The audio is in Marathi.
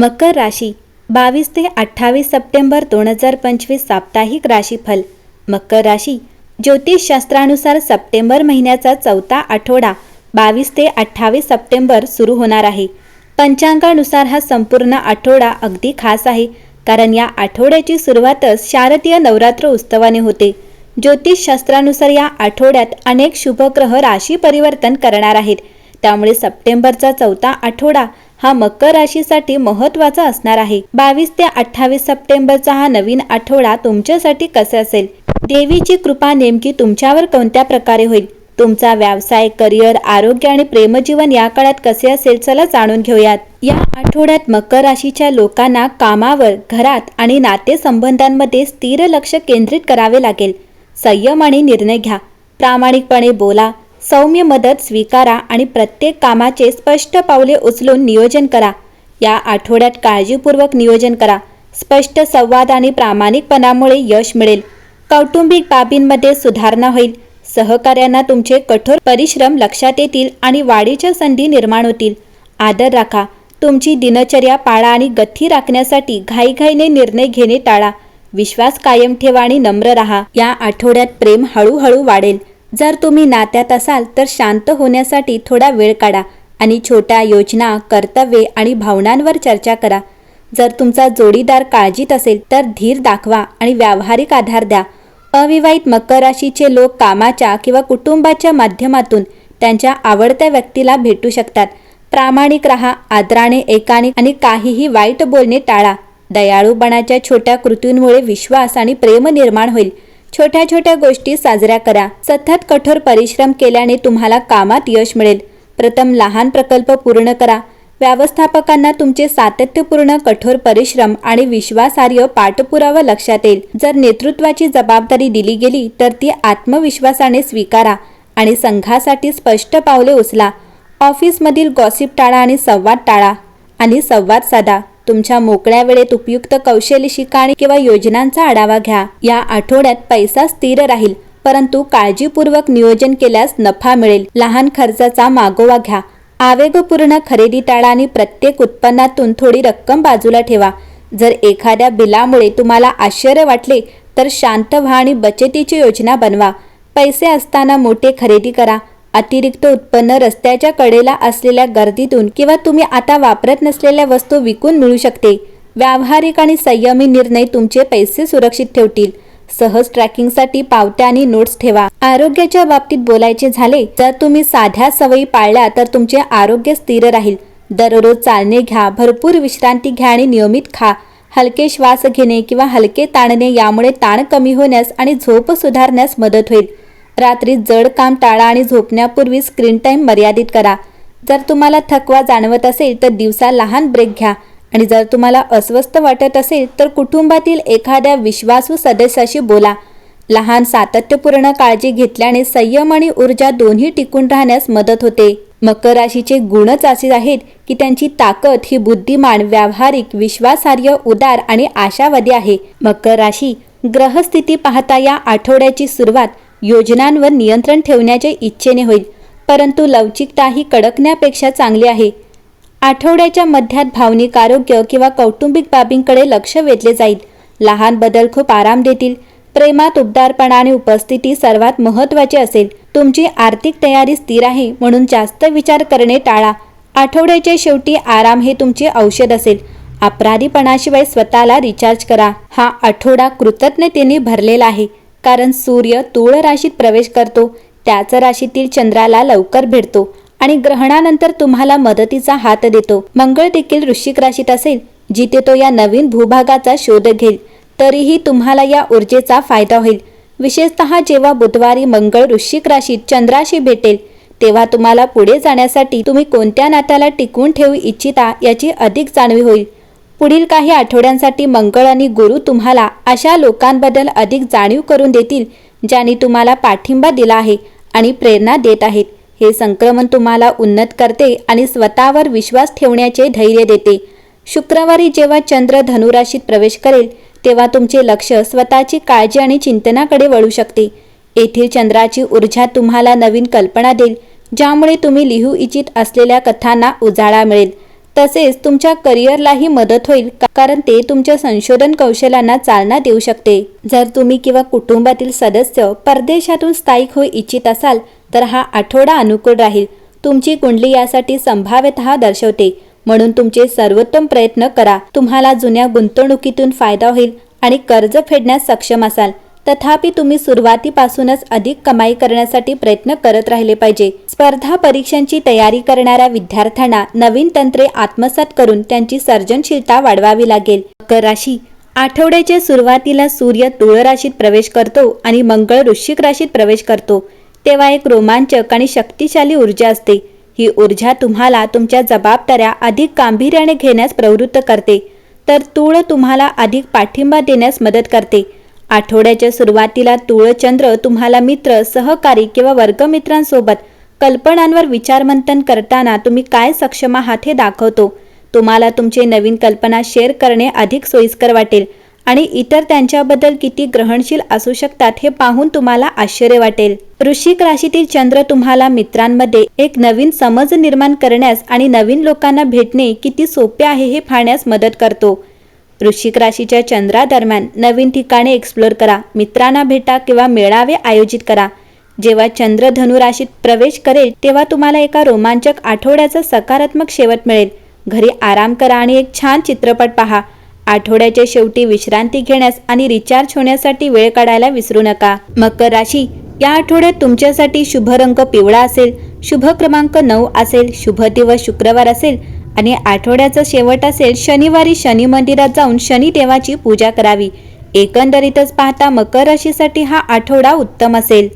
मकर राशी बावीस ते अठ्ठावीस सप्टेंबर दोन हजार पंचवीस साप्ताहिक राशीफल. मकर राशी ज्योतिषशास्त्रानुसार सप्टेंबर महिन्याचा चौथा आठवडा बावीस ते अठ्ठावीस सप्टेंबर सुरू होणार आहे. पंचांगानुसार हा संपूर्ण आठवडा अगदी खास आहे कारण या आठवड्याची सुरुवातच शारदीय नवरात्र उत्सवाने होते. ज्योतिषशास्त्रानुसार या आठवड्यात अनेक शुभग्रह राशी परिवर्तन करणार आहेत. त्यामुळे सप्टेंबरचा चौथा आठवडा हा मकर राशीसाठी महत्त्वाचा असणार आहे. बावीस ते अठ्ठावीस सप्टेंबरचा हा नवीन आठवडा तुमच्यासाठी कसा असेल? देवीची कृपा नेमकी तुमच्यावर कोणत्या प्रकारे होईल? तुमचा व्यवसाय करिअर आरोग्य आणि प्रेमजीवन या काळात कसे असेल चला जाणून घेऊयात. या आठवड्यात मकर राशीच्या लोकांना कामावर घरात आणि नातेसंबंधांमध्ये स्थिर लक्ष केंद्रित करावे लागेल. संयम आणि निर्णय घ्या. प्रामाणिकपणे बोला. सौम्य मदत स्वीकारा आणि प्रत्येक कामाचे स्पष्ट पावले उचलून नियोजन करा. या आठवड्यात काळजीपूर्वक नियोजन करा. स्पष्ट संवाद आणि प्रामाणिकपणामुळे यश मिळेल. कौटुंबिक बाबींमध्ये सुधारणा होईल. सहकार्यांना तुमचे कठोर परिश्रम लक्षात येतील आणि वाढीच्या संधी निर्माण होतील. आदर राखा. तुमची दिनचर्या पाळा आणि गथी राखण्यासाठी घाईघाईने निर्णय घेणे टाळा. विश्वास कायम ठेवा आणि नम्र राहा. या आठवड्यात प्रेम हळूहळू वाढेल. जर तुम्ही नात्यात असाल तर शांत होण्यासाठी थोडा वेळ काढा आणि छोट्या योजना कर्तव्ये आणि भावनांवर चर्चा करा. जर तुमचा जोडीदार काळजीत असेल तर धीर दाखवा आणि व्यावहारिक आधार द्या. अविवाहित मकर राशीचे लोक कामाच्या किंवा कुटुंबाच्या माध्यमातून त्यांच्या आवडत्या व्यक्तीला भेटू शकतात. प्रामाणिक राहा आदराने एकाने आणि काहीही वाईट बोलणे टाळा. दयाळूपणाच्या छोट्या कृतींमुळे विश्वास आणि प्रेम निर्माण होईल. छोट्या छोट्या गोष्टी साजऱ्या करा. सतत कठोर परिश्रम केल्याने तुम्हाला कामात यश मिळेल. प्रथम लहान प्रकल्प पूर्ण करा. व्यवस्थापकांना तुमचे सातत्यपूर्ण कठोर परिश्रम आणि विश्वासार्ह पाठपुरावा लक्षात येईल. जर नेतृत्वाची जबाबदारी दिली गेली तर ती आत्मविश्वासाने स्वीकारा आणि संघासाठी स्पष्ट पावले उचला. ऑफिसमधील गॉसिप टाळा आणि संवाद टाळा आणि संवाद साधा. तुमच्या मोकळ्या वेळेत उपयुक्त कौशल्य शिकाणी किंवा योजनांचा आढावा घ्या. या आठवड्यात पैसा स्थिर राहील परंतु काळजीपूर्वक नियोजन केल्यास नफा मिळेल. लहान खर्चाचा मागोवा घ्या. आवेगपूर्ण खरेदी टाळा आणि प्रत्येक उत्पन्नातून थोडी रक्कम बाजूला ठेवा. जर एखाद्या बिलामुळे तुम्हाला आश्चर्य वाटले तर शांत व्हा आणि बचतीची योजना बनवा. पैसे असताना मोठे खरेदी करा. अतिरिक्त उत्पन्न रस्त्याच्या कडेला असलेल्या गर्दीतून किंवा तुम्ही आता वापरत नसलेल्या वस्तू विकून मिळू शकते. व्यावहारिक आणि संयमी निर्णय तुमचे पैसे सुरक्षित ठेवतील. सहज ट्रॅकिंगसाठी पावत्या आणि नोट्स ठेवा. आरोग्याच्या बाबतीत बोलायचे झाले जर तुम्ही साध्या सवयी पाळल्या तर तुमचे आरोग्य स्थिर राहील. दररोज चालणे घ्या भरपूर विश्रांती घ्या आणि नियमित खा. हलके श्वास घेणे किंवा हलके ताणणे यामुळे ताण कमी होण्यास आणि झोप सुधारण्यास मदत होईल. रात्री जड काम टाळा आणि झोपण्यापूर्वी स्क्रीन टाईम मर्यादित करा. जर तुम्हाला थकवा जाणवत असेल तर दिवसा लहान ब्रेक घ्या. आणि जर तुम्हाला अस्वस्थ वाटत असेल तर कुटुंबातील एखाद्या विश्वासू सदस्याशी बोला. लहान सातत्यपूर्ण काळजी घेतल्याने संयम आणि ऊर्जा दोन्ही टिकून राहण्यास मदत होते. मकर राशीचे गुणच असे आहेत की त्यांची ताकद ही बुद्धिमान व्यावहारिक विश्वासार्ह उदार आणि आशावादी आहे. मकर राशी ग्रहस्थिती पाहता या आठवड्याची सुरुवात योजनांवर नियंत्रण ठेवण्याच्या इच्छेने होईल परंतु लवचिकता ही कडकण्यापेक्षा चांगली आहे. आठवड्याच्या मध्यात भावनिक आरोग्य किंवा कौटुंबिक बाबींकडे लक्ष वेधले जाईल. लहान बदल खूप आराम देतील. प्रेमात उबदारपणा आणि उपस्थिती सर्वात महत्त्वाची असेल. तुमची आर्थिक तयारी स्थिर आहे म्हणून जास्त विचार करणे टाळा. आठवड्याच्या शेवटी आराम हे तुमचे औषध असेल. अपराधीपणाशिवाय स्वतःला रिचार्ज करा. हा आठवडा कृतज्ञतेने भरलेला आहे. कारण सूर्य तूळ राशीत प्रवेश करतो त्याच राशीतील चंद्राला लवकर भेटतो आणि ग्रहणानंतर तुम्हाला मदतीचा हात देतो. मंगळ देखील वृश्चिक राशीत असेल जिथे तो या नवीन भूभागाचा शोध घेईल तरीही तुम्हाला या ऊर्जेचा फायदा होईल. विशेषतः जेव्हा बुधवारी मंगळ वृश्चिक राशीत चंद्राशी भेटेल तेव्हा तुम्हाला पुढे जाण्यासाठी तुम्ही कोणत्या नात्याला टिकवून ठेवू इच्छिता याची अधिक जाणवी होईल. पुढील काही आठवड्यांसाठी मंगळ आणि गुरु तुम्हाला अशा लोकांबद्दल अधिक जाणीव करून देतील ज्यांनी तुम्हाला पाठिंबा दिला आहे आणि प्रेरणा देत आहेत. हे संक्रमण तुम्हाला उन्नत करते आणि स्वतःवर विश्वास ठेवण्याचे धैर्य देते. शुक्रवारी जेव्हा चंद्र धनुराशीत प्रवेश करेल तेव्हा तुमचे लक्ष स्वतःची काळजी आणि चिंतनाकडे वळू शकते. येथील चंद्राची ऊर्जा तुम्हाला नवीन कल्पना देईल ज्यामुळे तुम्ही लिहू इच्छित असलेल्या कथांना उजाळा मिळेल. तसेच तुमच्या करिअरलाही मदत होईल का- कारण ते तुमच्या संशोधन कौशल्यांना चालना देऊ शकते. जर तुम्ही किंवा कुटुंबातील सदस्य परदेशातून स्थायिक होऊ इच्छित असाल तर हा आठवडा अनुकूल राहील. तुमची कुंडली यासाठी संभाव्यतः दर्शवते. म्हणून तुमचे सर्वोत्तम प्रयत्न करा. तुम्हाला जुन्या गुंतवणुकीतून फायदा होईल आणि कर्ज फेडण्यास सक्षम असाल. तथापि तुम्ही सुरुवातीपासूनच अधिक कमाई करण्यासाठी प्रयत्न करत राहिले पाहिजे. स्पर्धा परीक्षांची तयारी करणाऱ्या विद्यार्थ्यांना नवीन तंत्रे आत्मसात करून त्यांची सर्जनशीलता वाढवावी लागेल. मकर राशी. आठवड्याच्या सुरुवातीला सूर्य तुळ राशीत प्रवेश करतो आणि मंगळ वृश्चिक राशीत प्रवेश करतो. तेव्हा एक रोमांचक आणि शक्तिशाली ऊर्जा असते. ही ऊर्जा तुम्हाला तुमच्या जबाबदाऱ्या अधिक गांभीर्याने घेण्यास प्रवृत्त करते. तर तूळ तुम्हाला अधिक पाठिंबा देण्यास मदत करते. आठवड्याच्या सुरुवातीला तुळचंद्र तुम्हाला मित्र सहकारी किंवा वर्गमित्रांसोबत कल्पनांवर विचारमंथन करताना तुम्ही काय सक्षम आहात हे दाखवतो. तुम्हाला तुमचे नवीन कल्पना शेअर करणे अधिक सोयीस्कर वाटेल आणि इतर त्यांच्याबद्दल किती ग्रहणशील असू शकतात हे पाहून तुम्हाला आश्चर्य वाटेल. वृश्चिक राशीतील चंद्र तुम्हाला मित्रांमध्ये एक नवीन समज निर्माण करण्यास आणि नवीन लोकांना भेटणे किती सोपे आहे हे पाहण्यास मदत करतो. वृश्चिक राशीच्या चंद्रादरम्यान नवीन ठिकाणे एक्सप्लोर करा मित्रांना भेटा किंवा मेळावे आयोजित करा. जेव्हा चंद्र धनु राशीत प्रवेश करेल तेव्हा तुम्हाला एका रोमांचक आठवड्याचा सकारात्मक शेवट मिळेल. घरी आराम करा आणि एक छान चित्रपट पहा. आठवड्याच्या शेवटी विश्रांती घेण्यास आणि रिचार्ज होण्यासाठी वेळ काढायला विसरू नका. मकर राशी या आठवड्यात तुमच्यासाठी शुभ रंग पिवळा असेल शुभ क्रमांक नऊ असेल शुभ दिवस शुक्रवार असेल आणि आठवड्याचा शेवट असेल शनिवारी शनी मंदिरात जाऊन शनिदेवाची पूजा करावी. एकंदरीतच पाहता मकर राशीसाठी हा आठवडा उत्तम असेल.